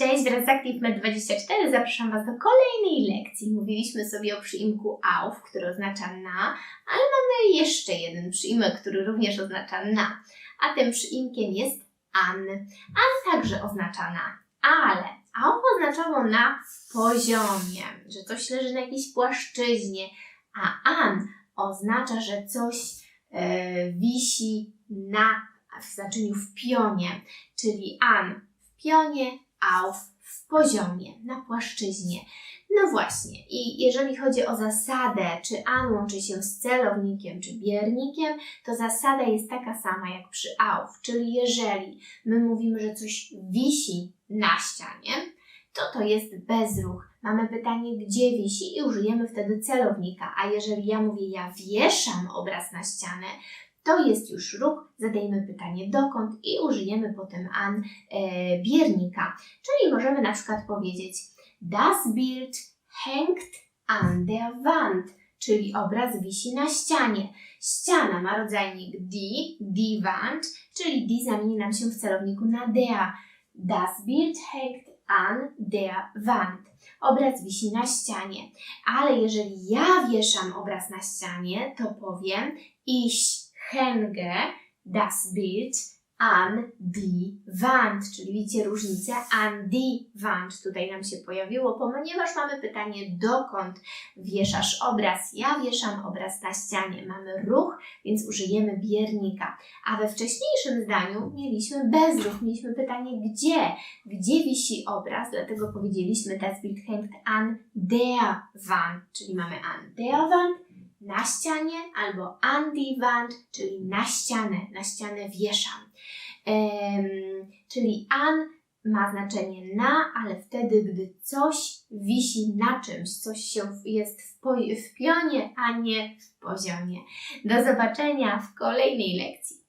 Cześć, wraz z ActiveMed24 zapraszam Was do kolejnej lekcji. Mówiliśmy sobie o przyimku auf, który oznacza na, ale mamy jeszcze jeden przyimek, który również oznacza na, a tym przyimkiem jest an. An także oznacza na, ale auf oznaczało na poziomie, że coś leży na jakiejś płaszczyźnie, a an oznacza, że coś e, wisi na, w znaczeniu w pionie, czyli an w pionie, auf w poziomie, na płaszczyźnie. No właśnie, i jeżeli chodzi o zasadę, czy an łączy się z celownikiem czy biernikiem, to zasada jest taka sama jak przy auf, czyli jeżeli my mówimy, że coś wisi na ścianie, to to jest bezruch. Mamy pytanie, gdzie wisi i użyjemy wtedy celownika, a jeżeli ja mówię, ja wieszam obraz na ścianę, to jest już ruch, zadajemy pytanie dokąd i użyjemy potem an e, biernika. Czyli możemy na przykład powiedzieć Das Bild hängt an der Wand, czyli obraz wisi na ścianie. Ściana ma rodzajnik die, die Wand, czyli die zamieni nam się w celowniku na der. Das Bild hängt an der Wand. Obraz wisi na ścianie. Ale jeżeli ja wieszam obraz na ścianie, to powiem ich hänge das Bild an die Wand, czyli widzicie różnicę, an die Wand. Tutaj nam się pojawiło, ponieważ mamy pytanie, dokąd wieszasz obraz. Ja wieszam obraz na ścianie, mamy ruch, więc użyjemy biernika. A we wcześniejszym zdaniu mieliśmy bezruch, mieliśmy pytanie, gdzie, gdzie wisi obraz, dlatego powiedzieliśmy das Bild hängt an der Wand, czyli mamy an der Wand, na ścianie albo an die Wand, czyli na ścianę, na ścianę wieszam. Em, czyli an ma znaczenie na, ale wtedy, gdy coś wisi na czymś, coś się jest w, w pionie, a nie w poziomie. Do zobaczenia w kolejnej lekcji.